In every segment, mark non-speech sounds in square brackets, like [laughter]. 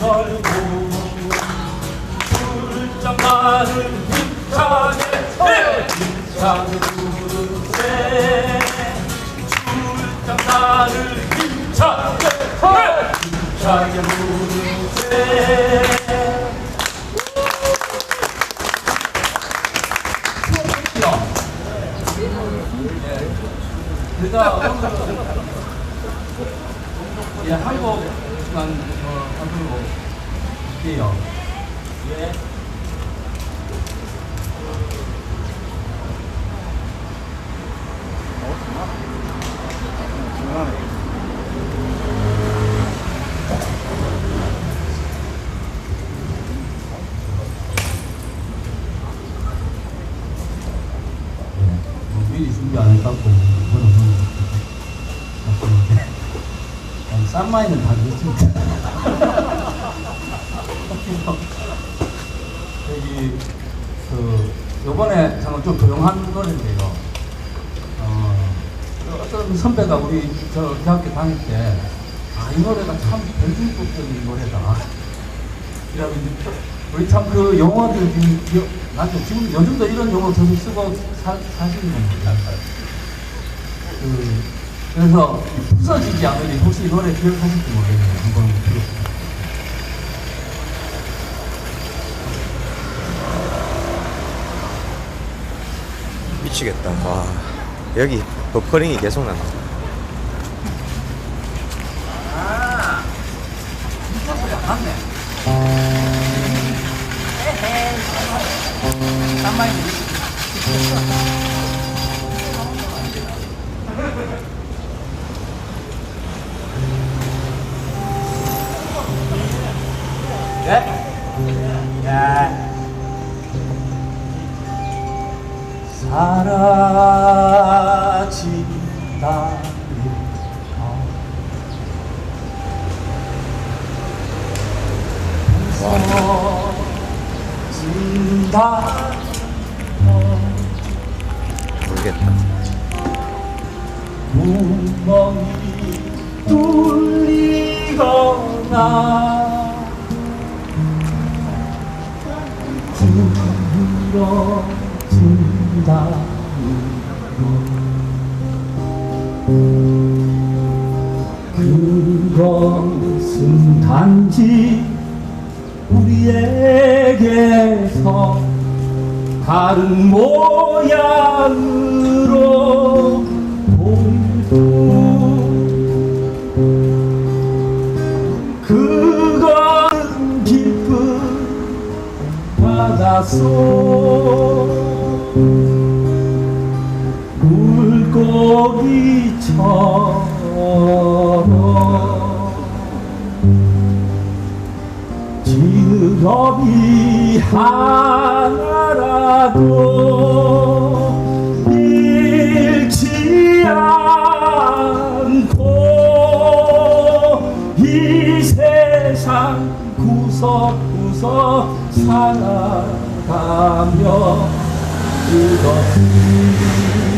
걸고 훌쩍 나를 힘차게 힘차게 부르세 훌쩍 나를 힘차게 힘차게 부르세 제가 오늘은 예, 한 곡만 어, 하도록 할게요. 예. 뭐 미리 준비 안 해갖고 그런 거싼 마이는 다 그렇습니다. [laughs] 여기 그 요번에 잠깐 좀 조용한 노래인데요. 어, 그 어떤 선배가 우리 저 대학교 다닐 때 아, 이 노래가 참 대중적인 노래다. 이라고 우리 참그 여- 나도 지금 요즘도 이런 용어 계속 쓰고 사, 사시는 겁니다. 그, 그래서 부서지지 않으니 혹시 이 노래 기억하실지 모르겠네요. 한번 들어보세요. 미치겠다. 와 여기 버퍼링이 계속. 딴 말이 예? 사라진다. 진다. 모르겠다. 구멍이 뚫리거나 부러진다 그것은 단지 우리에게서 다른 모양으로 보일 뿐 그건 깊은 바닷속 물고기처럼 직업이 하나라도 잃지 않고 이 세상 구석구석 살아가며 그것이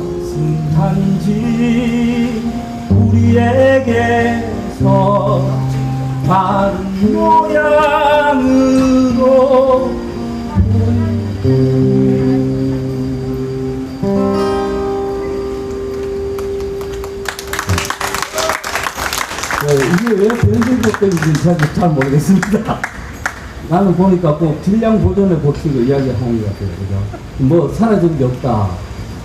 은 단지 우리에게서 다른 모양으로 네, 이게 왜 변질곡들인지 사실 잘 모르겠습니다. 나는 보니까 꼭 질량 보존의 법칙을 이야기하는 것 같아요. 그죠? 뭐 사라진 게 없다.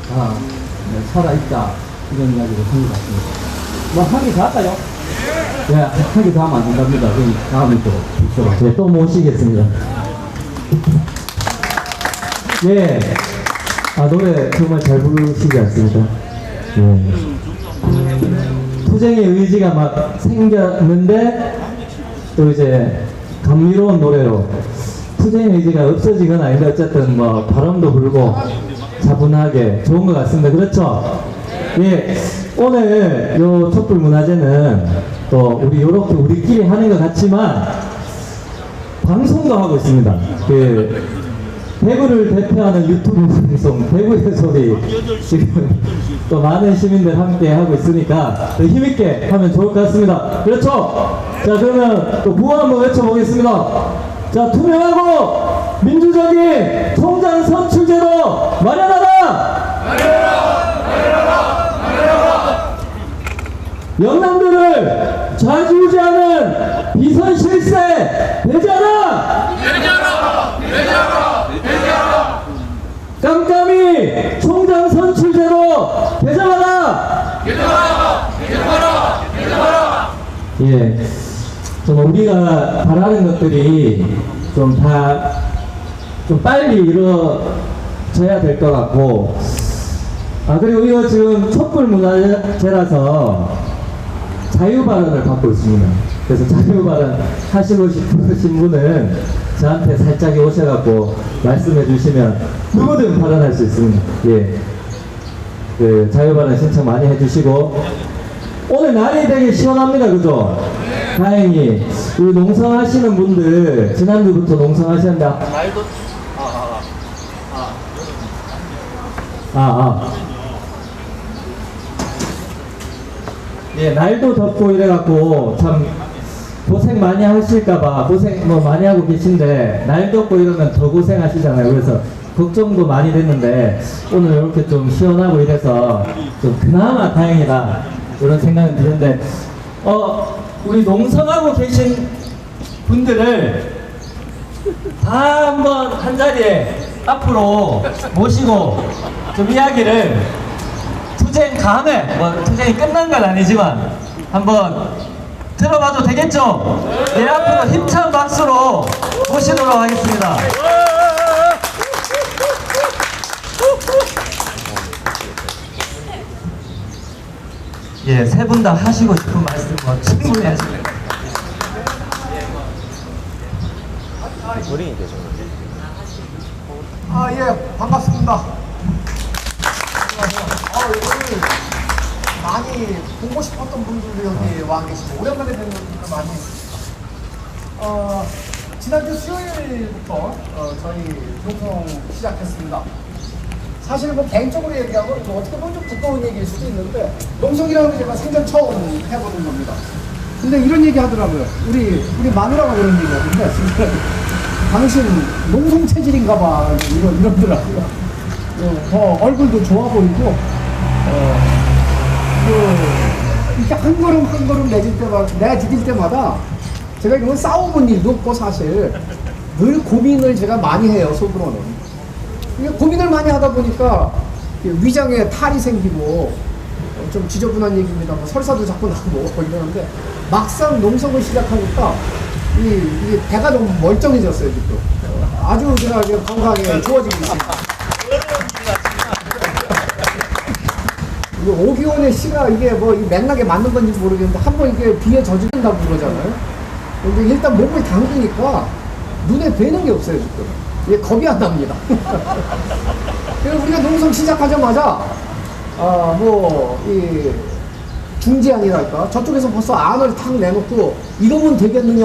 다 네, 살아있다. 이런 이야기를 하는 것 같습니다. 뭐다 할까요? 네, 하기 다 하면 안 된답니다. 그럼 다음에 또, 또, 네, 또 모시겠습니다. 예. 아, 노래 정말 잘 부르시지 않습니까? 예. 투쟁의 의지가 막 생겼는데 또 이제 감미로운 노래로 투쟁 의지가 없어지건 아닌데 어쨌든 뭐 바람도 불고 차분하게 좋은 것 같습니다. 그렇죠? 예, 오늘 요 촛불 문화제는 또 우리 요렇게 우리끼리 하는 것 같지만 방송도 하고 있습니다. 그 대구를 대표하는 유튜브 방송 대구의 소리 지금 또 많은 시민들 함께 하고 있으니까 더 힘있게 하면 좋을 것 같습니다. 그렇죠? 자 그러면 또 구호 한번 외쳐보겠습니다. 자 투명하고 민주적인 총장 선출제도 마련하라! 영남들을 좌지우지하는 비선 실세 배제하라! 깜깜이 총장 선출제로 개정하라! 예. 좀 우리가 바라는 것들이 좀 다 좀 빨리 이루어져야 될 것 같고, 아, 그리고 이거 지금 촛불 문화제라서 자유 발언을 받고 있습니다. 그래서 자유 발언 하시고 싶으신 분은 저한테 살짝 오셔갖고 말씀해 주시면 누구든 발언할 수 있습니다. 예. 그 자유 발언 신청 많이 해주시고 오늘 날이 되게 시원합니다. 그죠? 다행히 우리 농성하시는 분들 지난주부터 농성하셨는데 아, 아. 예, 날도 덥고 이래갖고 참 고생 많이 하실까봐 고생 뭐 많이 하고 계신데 날 덥고 이러면 더 고생하시잖아요. 그래서 걱정도 많이 됐는데 오늘 이렇게 좀 시원하고 이래서 좀 그나마 다행이다 이런 생각이 드는데 어 우리 농성하고 계신 분들을 다 한번 한 자리에 앞으로 모시고 좀 이야기를 투쟁 감에 뭐 투쟁이 끝난 건 아니지만 한번 들어봐도 되겠죠? 네 앞으로 힘찬 박수로 모시도록 하겠습니다. 예, 세 분 다 하시고 싶은 말씀 뭐 충분히 하시면 계속 나네. 아, 예, 반갑습니다. 아, 여기 많이 보고 싶었던 분들도 여기 와 계시고, 오랜만에 뵙는 분들 많이. 어, 지난주 수요일부터 어, 저희 방송 시작했습니다. 사실 뭐 개인적으로 얘기하고 뭐 어떻게 보면 좀 부끄러운 얘기일 수도 있는데 농성이라는 게 제가 생전 처음 해보는 겁니다. 근데 이런 얘기 하더라고요. 우리 우리 마누라가 그런 얘기 하던데 [laughs] 당신 농성 체질인가 봐 이런 이러더라고요. 어, 더 얼굴도 좋아 보이고 어, 그 이렇게 한 걸음 한 걸음 내질 때마다 내디딜 때마다 제가 이런 싸워본 일도 없고 사실 늘 고민을 제가 많이 해요 속으로는. 고민을 많이 하다 보니까 위장에 탈이 생기고 어, 좀 지저분한 얘기입니다. 뭐 설사도 자꾸 나고 뭐 [laughs] 이러는데 막상 농성을 시작하니까 이, 이 배가 좀 멀쩡해졌어요 지금. 어, 아주 제가 지금 건강에 좋아지고 있습니다. 오기원의 시가 이게 뭐이 맥락에 맞는 건지 모르겠는데 한 번 이게 비에 젖은다고 그러잖아요. 근데 일단 몸을 담그니까 눈에 뵈는 게 없어요 지금. 이게 겁이 안 납니다. [laughs] 그래서 우리가 농성 시작하자마자 아 뭐 이 중재안이랄까 저쪽에서 벌써 안을 탁 내놓고 이러면 되겠느냐